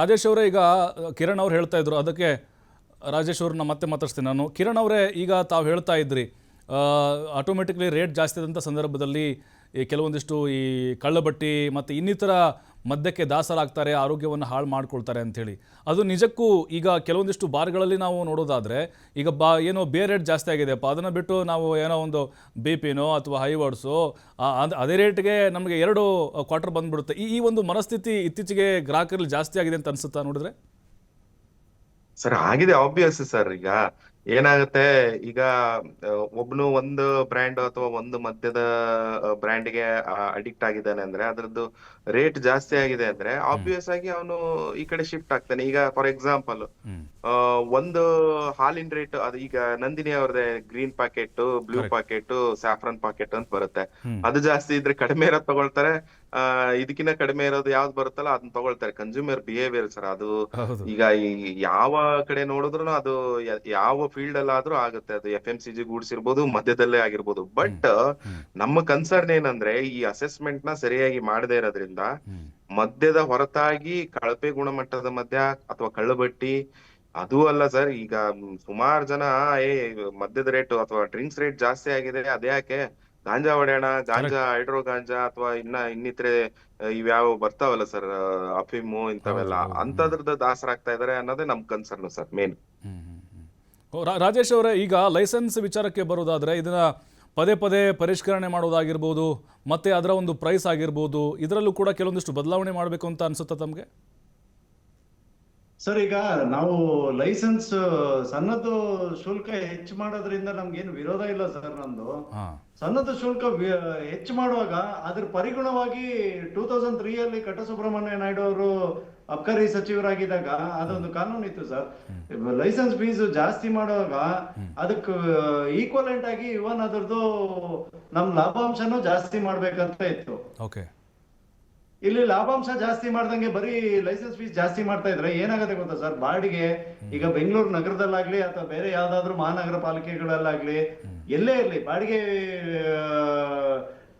ರಾಜೇಶ್ ಅವರೇ ಈಗ, ಕಿರಣ್ ಅವ್ರು ಹೇಳ್ತಾ ಇದ್ರು, ಅದಕ್ಕೆ ರಾಜೇಶ್ ಅವ್ರನ್ನ ಮತ್ತೆ ಮಾತಾಡ್ತೀನಿ ನಾನು. ಕಿರಣ್ ಅವರೇ, ಈಗ ತಾವು ಹೇಳ್ತಾ ಇದ್ರಿ ಆಟೋಮೆಟಿಕ್ಲಿ ರೇಟ್ ಜಾಸ್ತಿ ಆದಂಥ ಸಂದರ್ಭದಲ್ಲಿ ಈ ಕೆಲವೊಂದಿಷ್ಟು ಈ ಕಳ್ಳಬಟ್ಟಿ ಮತ್ತು ಇನ್ನಿತರ ಮದ್ಯಕ್ಕೆ ದಾಸರಾಗ್ತಾರೆ, ಆರೋಗ್ಯವನ್ನು ಹಾಳು ಮಾಡ್ಕೊಳ್ತಾರೆ ಅಂಥೇಳಿ. ಅದು ನಿಜಕ್ಕೂ ಈಗ ಕೆಲವೊಂದಿಷ್ಟು ಬಾರ್ಗಳಲ್ಲಿ ನಾವು ನೋಡೋದಾದರೆ, ಈಗ ಬಾ ಏನೋ ಬೇರೆ ರೇಟ್ ಜಾಸ್ತಿ ಆಗಿದೆಯಪ್ಪ, ಅದನ್ನು ಬಿಟ್ಟು ನಾವು ಏನೋ ಒಂದು ಬಿ ಪಿನೋ ಅಥವಾ ಹೈ ಅದು, ಅದೇ ರೇಟ್ಗೆ ನಮಗೆ ಎರಡು ಕ್ವಾರ್ಟರ್ ಬಂದ್ಬಿಡುತ್ತೆ. ಈ ಈ ಒಂದು ಮನಸ್ಥಿತಿ ಇತ್ತೀಚೆಗೆ ಗ್ರಾಹಕರಲ್ಲಿ ಜಾಸ್ತಿ ಆಗಿದೆ ಅಂತ ಅನ್ಸುತ್ತಾ ನೋಡಿದ್ರೆ? ಸರ್, ಆಗಿದೆ ಆಬ್ವಿಯಸ್ ಸರ್ ಈಗ. ಏನಾಗುತ್ತೆ? ಈಗ ಒಬ್ನು ಒಂದು ಬ್ರ್ಯಾಂಡ್ ಅಥವಾ ಒಂದು ಮದ್ಯದ ಬ್ರ್ಯಾಂಡ್ಗೆ ಅಡಿಕ್ಟ್ ಆಗಿದ್ದಾನೆ ಅಂದ್ರೆ ಅದ್ರದ್ದು ರೇಟ್ ಜಾಸ್ತಿ ಆಗಿದೆ ಅಂದ್ರೆ ಆಬ್ವಿಯಸ್ ಆಗಿ ಅವನು ಈ ಕಡೆ ಶಿಫ್ಟ್ ಆಗ್ತಾನೆ. ಈಗ ಫಾರ್ ಎಕ್ಸಾಂಪಲ್ ಒಂದು ಹಾಲಿನ ರೇಟ್ ಅದು ಈಗ ನಂದಿನಿ ಅವ್ರದೇ green packet blue. Packet saffron packet ಅಂತ ಬರುತ್ತೆ. ಅದು ಜಾಸ್ತಿ ಇದ್ರೆ ಕಡಿಮೆ ಇರೋದ್ ತಗೊಳ್ತಾರೆ. ಇದಕ್ಕಿಂತ ಕಡಿಮೆ ಇರೋದು ಯಾವ್ದು ಬರುತ್ತಲ್ಲ ಅದನ್ನ ತಗೊಳ್ತಾರೆ. ಕನ್ಸ್ಯೂಮರ್ ಬಿಹೇವಿಯರ್ ಸರ್ ಅದು. ಈಗ ಈ ಯಾವ ಕಡೆ ನೋಡಿದ್ರು ಅದು ಯಾವ ಫೀಲ್ಡ್ ಅಲ್ಲಿ ಆದ್ರೂ ಆಗುತ್ತೆ. ಅದು F M C G goods ಇರ್ಬೋದು ಮಧ್ಯದಲ್ಲೇ ಆಗಿರ್ಬೋದು. ಬಟ್ ನಮ್ಮ ಕನ್ಸರ್ನ್ ಏನಂದ್ರೆ ಈ ಅಸೆಸ್ಮೆಂಟ್ನ ಸರಿಯಾಗಿ ಮಾಡದೇ ಇರೋದ್ರಿಂದ. ಮದ್ಯದ ಹೊರತಾಗಿ ಕಳಪೆ ಗುಣಮಟ್ಟದ ಮದ್ಯ ಅಥವಾ ಕಳ್ಳಬಟ್ಟಿ ಅದು ಅಲ್ಲ ಸರ್ ಈಗ ಸುಮಾರು ಜನ ಏ ಮದ್ಯದ ರೇಟ್ ಅಥವಾ ಡ್ರಿಂಕ್ಸ್ ರೇಟ್ ಜಾಸ್ತಿ ಆಗಿದೆ ಅದ್ಯಾಕೆ ಗಾಂಜಾ ಹೊಡೆಯೋಣ ಗಾಂಜಾ ಹೈಡ್ರೋ ಗಾಂಜಾ ಅಥವಾ ಇನ್ನ ಇನ್ನಿತರೆ ಇವ್ಯಾವ ಬರ್ತಾವಲ್ಲ ಸರ್ ಅಫೀಮು ಇಂಥವೆಲ್ಲ. ಅಂತದ್ರದ ದಾಸರಾಗ್ತಾ ಇದಾರೆ ಅನ್ನೋದೇ ನಮ್ ಕನ್ಸರ್ನ್ ಸರ್ ಮೇನ್ ರಾಜೇಶ್ ಅವರೇ ಈಗ ಲೈಸೆನ್ಸ್ ವಿಚಾರಕ್ಕೆ ಬರೋದಾದ್ರೆ ಇದನ್ನ ಪದೇ ಪದೇ ಪರಿಷ್ಕರಣೆ ಮಾಡೋದಾಗಿರ್ಬೋದು ಮತ್ತೆ ಅದರ ಒಂದು ಪ್ರೈಸ್ ಆಗಿರ್ಬೋದು ಇದರಲ್ಲೂ ಕೂಡ ಕೆಲವೊಂದಿಷ್ಟು ಬದಲಾವಣೆ ಮಾಡಬೇಕು ಅಂತ ಅನ್ಸುತ್ತಾ ತಮಗೆ? ಸರ್ ಈಗ ನಾವು ಲೈಸೆನ್ಸ್ ಸಣ್ಣದು ಶುಲ್ಕ ಹೆಚ್ಚು ಮಾಡೋದ್ರಿಂದ ನಮ್ಗೇನು ವಿರೋಧ ಇಲ್ಲ ಸರ್ ನಂದು. ಸಣ್ಣದು ಶುಲ್ಕ ಹೆಚ್ಚು ಮಾಡುವಾಗ ಅದ್ರ ಪರಿಗುಣವಾಗಿ ಟೂ ತೌಸಂಡ್ ತ್ರೀ ಅಲ್ಲಿ ಕಟ್ಟಸುಬ್ರಹ್ಮಣ್ಯ ನಾಯ್ಡು ಅವರು ಅಬ್ಕಾರಿ ಸಚಿವರಾಗಿದ್ದಾಗ ಅದೊಂದು ಕಾನೂನು ಇತ್ತು ಸರ್. ಲೈಸೆನ್ಸ್ ಫೀಸ್ ಜಾಸ್ತಿ ಮಾಡುವಾಗ ಅದಕ್ಕೆ ಈಕ್ವಲೆಂಟ್ ಆಗಿ ಇವನ್ ಅದ್ರದ್ದು ನಮ್ ಲಾಭಾಂಶನೂ ಜಾಸ್ತಿ ಮಾಡ್ಬೇಕಂತ ಇತ್ತು. ಇಲ್ಲಿ ಲಾಭಾಂಶ ಜಾಸ್ತಿ ಮಾಡ್ದಂಗೆ ಬರೀ ಲೈಸೆನ್ಸ್ ಫೀಸ್ ಜಾಸ್ತಿ ಮಾಡ್ತಾ ಇದ್ರೆ ಏನಾಗುತ್ತೆ ಗೊತ್ತಾ ಸರ್? ಬಾಡಿಗೆ ಈಗ ಬೆಂಗಳೂರು ನಗರದಲ್ಲಾಗ್ಲಿ ಅಥವಾ ಬೇರೆ ಯಾವ್ದಾದ್ರು ಮಹಾನಗರ ಪಾಲಿಕೆಗಳಲ್ಲಾಗ್ಲಿ ಎಲ್ಲೇ ಇರ್ಲಿ ಬಾಡಿಗೆ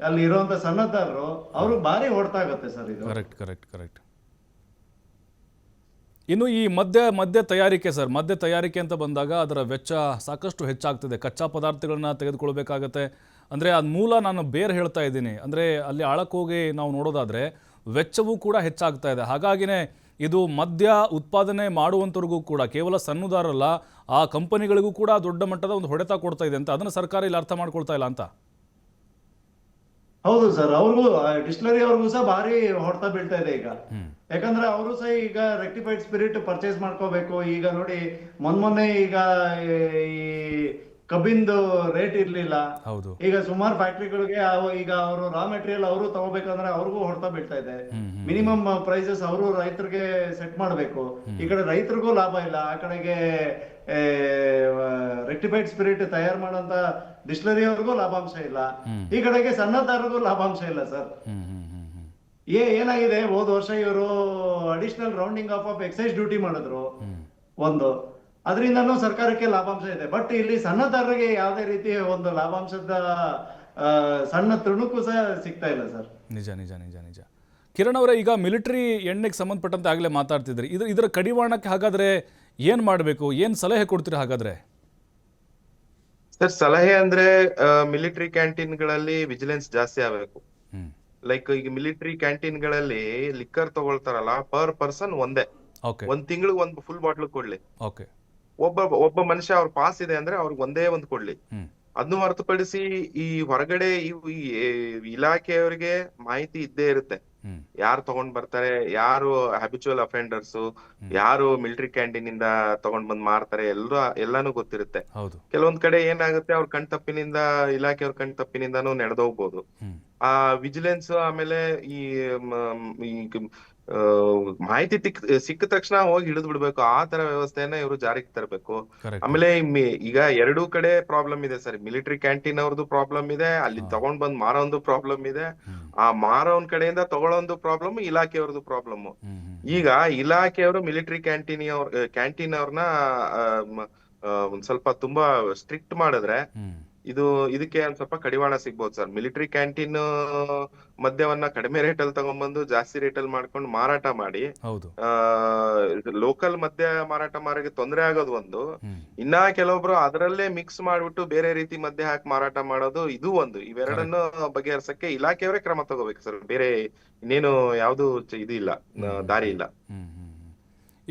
ಅಲ್ಲಿ ಇರುವಂತ ಸಣ್ಣದಾರರು ಅವ್ರಿಗೆ ಭಾರಿ ಹೊಡ್ತಾ ಆಗುತ್ತೆ ಸರ್ ಇದು. ಕರೆಕ್ಟ್ ಕರೆಕ್ಟ್ ಕರೆಕ್ಟ್ ಇನ್ನು ಈ ಮದ್ಯ ಮದ್ಯ ತಯಾರಿಕೆ ಸರ್ ಮದ್ಯ ತಯಾರಿಕೆ ಅಂತ ಬಂದಾಗ ಅದರ ವೆಚ್ಚ ಸಾಕಷ್ಟು ಹೆಚ್ಚಾಗ್ತದೆ. ಕಚ್ಚಾ ಪದಾರ್ಥಗಳನ್ನ ತೆಗೆದುಕೊಳ್ಬೇಕಾಗತ್ತೆ. ಅಂದರೆ ಅದು ಮೂಲ ನಾನು ಬೇರೆ ಹೇಳ್ತಾ ಇದ್ದೀನಿ. ಅಂದರೆ ಅಲ್ಲಿ ಆಳಕ್ಕೋಗಿ ನಾವು ನೋಡೋದಾದರೆ ವೆಚ್ಚವೂ ಕೂಡ ಹೆಚ್ಚಾಗ್ತಾ ಇದೆ. ಹಾಗಾಗಿನೇ ಇದು ಮದ್ಯ ಉತ್ಪಾದನೆ ಮಾಡುವಂಥವ್ರಿಗೂ ಕೂಡ ಕೇವಲ ಸಣ್ಣದಾರಲ್ಲ ಆ ಕಂಪನಿಗಳಿಗೂ ಕೂಡ ದೊಡ್ಡ ಮಟ್ಟದ ಒಂದು ಹೊಡೆತ ಕೊಡ್ತಾ ಇದೆ ಅಂತ ಅದನ್ನು ಸರ್ಕಾರ ಇಲ್ಲಿ ಅರ್ಥ ಮಾಡ್ಕೊಳ್ತಾ ಇಲ್ಲ ಅಂತ? ಹೌದು ಸರ್ ಅವ್ರಿಗೂ ಡಿಸ್ಟಿಲರಿ ಅವ್ರಿಗೂ ಸಹ ಭಾರಿ ಹೊಡ್ತಾ ಬೀಳ್ತಾ ಇದೆ ಈಗ. ಯಾಕಂದ್ರೆ ಅವರು ಸಹ ಈಗ ರೆಕ್ಟಿಫೈಡ್ ಸ್ಪಿರಿಟ್ ಪರ್ಚೇಸ್ ಮಾಡ್ಕೋಬೇಕು. ಈಗ ನೋಡಿ ಮೊನ್ನೆ ಈಗ ಈ ಕಬ್ಬಿಂದು ರೇಟ್ ಇರ್ಲಿಲ್ಲ. ಹೌದು. ಈಗ ಸುಮಾರು ಫ್ಯಾಕ್ಟ್ರಿಗಳಿಗೆ ಈಗ ಅವರು ರಾ ಮೆಟೀರಿಯಲ್ ಅವರು ತಗೋಬೇಕಂದ್ರೆ ಅವ್ರಿಗೂ ಹೊಡ್ತಾ ಬೀಳ್ತಾ ಇದೆ. ಮಿನಿಮಮ್ ಪ್ರೈಸಸ್ ಅವರು ರೈತರಿಗೆ ಸೆಟ್ ಮಾಡಬೇಕು. ಈ ಕಡೆ ರೈತರಿಗೂ ಲಾಭ ಇಲ್ಲ. ಆ ಕಡೆಗೆ ರೆಕ್ಟಿಫೈಡ್ ಸ್ಪಿರಿಟ್ ತಯಾರು ಮಾಡೋಂತ ಡಿಸ್ಲರಿ ಅವ್ರಿಗೂ ಲಾಭಾಂಶ ಇಲ್ಲ. ಈ ಕಡೆಗೆ ಸಣ್ಣದಾರರಿಗೂ ಲಾಭಾಂಶ ಇಲ್ಲ ಸರ್. ಏ ಏನಾಗಿದೆ? ಹೋದ ವರ್ಷ ಇವರು additional rounding off off excise duty ಮಾಡಿದ್ರು. ಒಂದು. ಅದರಿಂದನೂ ಸರ್ಕಾರಕ್ಕೆ ಲಾಭಾಂಶ ಇದೆ. ಬಟ್ ಇಲ್ಲಿ ಸಣ್ಣದಾರರಿಗೆ ಯಾವುದೇ ರೀತಿ ಒಂದು ಲಾಭಾಂಶದ ಸಣ್ಣ ತುಣುಕು ಸಹ ಸಿಗ್ತಾ ಇಲ್ಲ ಸರ್. ನಿಜ ನಿಜ ನಿಜ ನಿಜ. ಕಿರಣ್ ಅವರೇ ಈಗ ಮಿಲಿಟರಿ ಎಣ್ಣೆಗೆ ಸಂಬಂಧಪಟ್ಟಂತೆ ಆಗಲೇ ಮಾತಾಡ್ತಿದ್ರಿ. ಇದ್ರ ಇದರ ಕಡಿವಾಣಕ್ಕೆ ಹಾಗಾದ್ರೆ ಏನು ಮಾಡಬೇಕು? ಏನು ಸಲಹೆ ಕೊಡ್ತೀರಿ ಹಾಗಾದ್ರೆ? ಸರ್ ಸಲಹೆ ಅಂದ್ರೆ ಮಿಲಿಟರಿ ಕ್ಯಾಂಟೀನ್ಗಳಲ್ಲಿ ವಿಜಿಲೆನ್ಸ್ ಜಾಸ್ತಿ ಆಗಬೇಕು. ಹ್ಮ್. ಲೈಕ್ ಈಗ ಮಿಲಿಟರಿ ಕ್ಯಾಂಟೀನ್ಗಳಲ್ಲಿ ಲಿಕ್ಕರ್ ತಗೊಳ್ತಾರಲ್ಲ ಪರ್ ಪರ್ಸನ್ ಒಂದೇ. ಓಕೆ ಒಂದ್ ತಿಂಗಳಿಗೆ ಒಂದು ಫುಲ್ ಬಾಟ್ಲ್ ಕೊಡ್ಲಿ. ಓಕೆ ಒಬ್ಬ ಒಬ್ಬ ಮನುಷ್ಯ ಅವ್ರ ಪಾಸ್ ಇದೆ ಅಂದ್ರೆ ಅವ್ರಿಗೆ ಒಂದೇ ಒಂದು ಕೊಡ್ಲಿ. ಅದನ್ನು ಹೊರತುಪಡಿಸಿ ಈ ಹೊರಗಡೆ ಇಲಾಖೆಯವರಿಗೆ ಮಾಹಿತಿ ಇದ್ದೇ ಇರುತ್ತೆ. ಯಾರು ತಗೊಂಡ್ ಬರ್ತಾರೆ ಯಾರು ಹ್ಯಾಬಿಚುವಲ್ ಅಫೆಂಡರ್ಸ್ ಯಾರು ಮಿಲಿಟರಿ ಕ್ಯಾಂಟೀನ್ ಇಂದ ತಗೊಂಡ್ ಬಂದ್ ಮಾರ್ತಾರೆ ಎಲ್ಲರೂ ಎಲ್ಲಾನು ಗೊತ್ತಿರುತ್ತೆ. ಕೆಲವೊಂದ್ ಕಡೆ ಏನಾಗುತ್ತೆ ಅವ್ರ ಕಣ್ ತಪ್ಪಿನಿಂದ ಇಲಾಖೆಯವ್ರ ಕಣ್ ತಪ್ಪಿನಿಂದಾನು ನಡೆದೋಗ್ಬೋದು. ಆ ವಿಜಿಲೆನ್ಸ್ ಆಮೇಲೆ ಈ ಮಾಹಿತಿ ತಿಕ್ ಸಿಕ್ಕ ತಕ್ಷಣ ಹೋಗಿ ಹಿಡಿದು ಬಿಡ್ಬೇಕು. ಆ ತರ ವ್ಯವಸ್ಥೆಯನ್ನ ಇವರು ಜಾರಿಗೆ ತರಬೇಕು. ಆಮೇಲೆ ಈಗ ಎರಡೂ ಕಡೆ ಪ್ರಾಬ್ಲಮ್ ಇದೆ ಸರ್. ಮಿಲಿಟರಿ ಕ್ಯಾಂಟೀನ್ ಅವ್ರದ್ದು ಪ್ರಾಬ್ಲಮ್ ಇದೆ ಅಲ್ಲಿ ತಗೊಂಡ್ ಬಂದ್ ಮಾರೋಂದು ಪ್ರಾಬ್ಲಮ್ ಇದೆ. ಆ ಮಾರೋನ್ ಕಡೆಯಿಂದ ತಗೊಳ್ಳೋದು ಪ್ರಾಬ್ಲಮ್ ಇಲಾಖೆಯವ್ರದ್ದು ಪ್ರಾಬ್ಲಮ್ ಈಗ ಇಲಾಖೆಯವರು ಮಿಲಿಟರಿ ಕ್ಯಾಂಟೀನ್ ಅವ್ರ ಕ್ಯಾಂಟೀನ್ ಅವ್ರನ್ನ ಒಂದ್ ಸ್ವಲ್ಪ ತುಂಬಾ ಸ್ಟ್ರಿಕ್ಟ್ ಮಾಡಿದ್ರೆ ಇದು ಇದಕ್ಕೆ ಒಂದ್ ಸ್ವಲ್ಪ ಕಡಿವಾಣ ಸಿಗ್ಬೋದು ಸರ್. ಮಿಲಿಟರಿ ಕ್ಯಾಂಟೀನ್ ಮದ್ಯವನ್ನ ಕಡಿಮೆ ರೇಟ್ ಅಲ್ಲಿ ತಗೊಂಡ್ಬಂದು ಜಾಸ್ತಿ ರೇಟ್ ಅಲ್ಲಿ ಮಾಡ್ಕೊಂಡು ಮಾರಾಟ ಮಾಡಿ ಲೋಕಲ್ ಮದ್ಯ ಮಾರಾಟ ಮಾರಿಗೆ ತೊಂದರೆ ಆಗೋದು ಒಂದು. ಇನ್ನ ಕೆಲವೊಬ್ರು ಅದರಲ್ಲೇ ಮಿಕ್ಸ್ ಮಾಡ್ಬಿಟ್ಟು ಬೇರೆ ರೀತಿ ಮದ್ಯ ಹಾಕಿ ಮಾರಾಟ ಮಾಡೋದು ಇದು ಒಂದು. ಇವೆರಡನ್ನು ಬಗೆಹರಿಸಕ್ಕೆ ಇಲಾಖೆಯವರೇ ಕ್ರಮ ತಗೋಬೇಕು ಸರ್. ಬೇರೆ ಇನ್ನೇನು ಯಾವ್ದು ಇದು ಇಲ್ಲ ದಾರಿ ಇಲ್ಲ.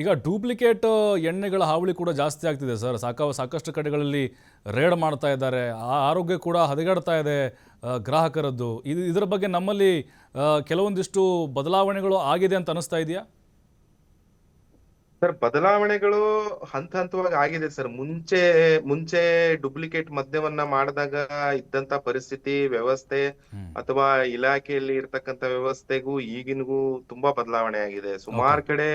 ಈಗ ಡೂಪ್ಲಿಕೇಟ್ ಎಣ್ಣೆಗಳ ಹಾವಳಿ ಕೂಡ ಜಾಸ್ತಿ ಆಗ್ತಿದೆ ಸರ್. ಸಾಕ ಸಾಕಷ್ಟು ಕಡೆಗಳಲ್ಲಿ ರೇಡ್ ಮಾಡ್ತಾ ಇದ್ದಾರೆ. ಆ ಆರೋಗ್ಯ ಕೂಡ ಹದಗೆಡ್ತಾ ಇದೆ ಗ್ರಾಹಕರದ್ದು. ಇದು ಇದರ ಬಗ್ಗೆ ನಮ್ಮಲ್ಲಿ ಕೆಲವೊಂದಿಷ್ಟು ಬದಲಾವಣೆಗಳು ಆಗಿದೆ ಅಂತ ಅನಿಸ್ತಾ ಇದೆಯಾ? ಸರ್ ಬದಲಾವಣೆಗಳು ಹಂತ ಹಂತವಾಗಿ ಆಗಿದೆ ಸರ್. ಮುಂಚೆ ಮುಂಚೆ ಡುಪ್ಲಿಕೇಟ್ ಮದ್ಯವನ್ನ ಮಾಡಿದಾಗ ಇದ್ದಂತ ಪರಿಸ್ಥಿತಿ ವ್ಯವಸ್ಥೆ ಅಥವಾ ಇಲಾಖೆಯಲ್ಲಿ ಇರ್ತಕ್ಕಂತ ವ್ಯವಸ್ಥೆಗೂ ಈಗಿನಗೂ ತುಂಬಾ ಬದಲಾವಣೆ ಆಗಿದೆ. ಸುಮಾರು ಕಡೆ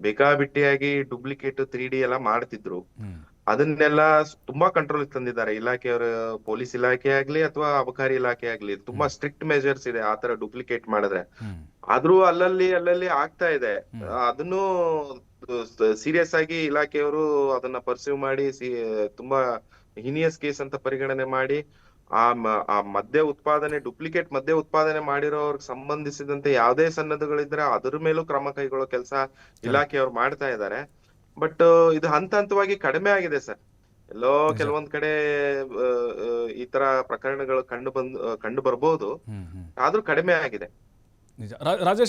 ಬೇಕಾಬಿಟ್ಟಿಯಾಗಿ ಡುಪ್ಲಿಕೇಟ್ ತ್ರೀ ಡಿ ಎಲ್ಲ ಮಾಡ್ತಿದ್ರು. ಅದನ್ನೆಲ್ಲ ತುಂಬಾ ಕಂಟ್ರೋಲ್ ತಂದಿದ್ದಾರೆ ಇಲಾಖೆಯವರ ಪೊಲೀಸ್ ಇಲಾಖೆ ಆಗ್ಲಿ ಅಥವಾ ಅಬಕಾರಿ ಇಲಾಖೆ ಆಗ್ಲಿ ತುಂಬಾ ಸ್ಟ್ರಿಕ್ಟ್ ಮೆಜರ್ಸ್ ಇದೆ ಆತರ ಡುಪ್ಲಿಕೇಟ್ ಮಾಡಿದ್ರೆ. ಆದ್ರೂ ಅಲ್ಲಲ್ಲಿ ಅಲ್ಲಲ್ಲಿ ಆಗ್ತಾ ಇದೆ. ಅದನ್ನು ಸೀರಿಯಸ್ ಆಗಿ ಇಲಾಖೆಯವರು ಅದನ್ನ ಪರ್ಸ್ಯೂ ಮಾಡಿ ತುಂಬಾ ಹಿನಿಯಸ್ ಕೇಸ್ ಅಂತ ಪರಿಗಣನೆ ಮಾಡಿ ಆ ಮ- ಆ ಮದ್ಯ ಉತ್ಪಾದನೆ ಡುಪ್ಲಿಕೇಟ್ ಮದ್ಯ ಉತ್ಪಾದನೆ ಮಾಡಿರೋರ್ಗ್ ಸಂಬಂಧಿಸಿದಂತೆ ಯಾವುದೇ ಸನ್ನದ್ಧಗಳಿದ್ರೆ ಅದರ ಮೇಲೂ ಕ್ರಮ ಕೈಗೊಳ್ಳೋ ಕೆಲಸ ಇಲಾಖೆಯವ್ರು ಮಾಡ್ತಾ ಇದ್ದಾರೆ ಬಟ್ ಇದು ಹಂತ ಹಂತವಾಗಿ ಕಡಿಮೆ ಆಗಿದೆ ಸರ್. ಎಲ್ಲೋ ಕೆಲವೊಂದ್ ಕಡೆ ಈ ತರ ಪ್ರಕರಣಗಳು ಕಂಡು ಬಂದ್ ಕಂಡು ಬರ್ಬೋದು. ಆದ್ರೂ ಕಡಿಮೆ ಆಗಿದೆ. ರಾಜೇಶ್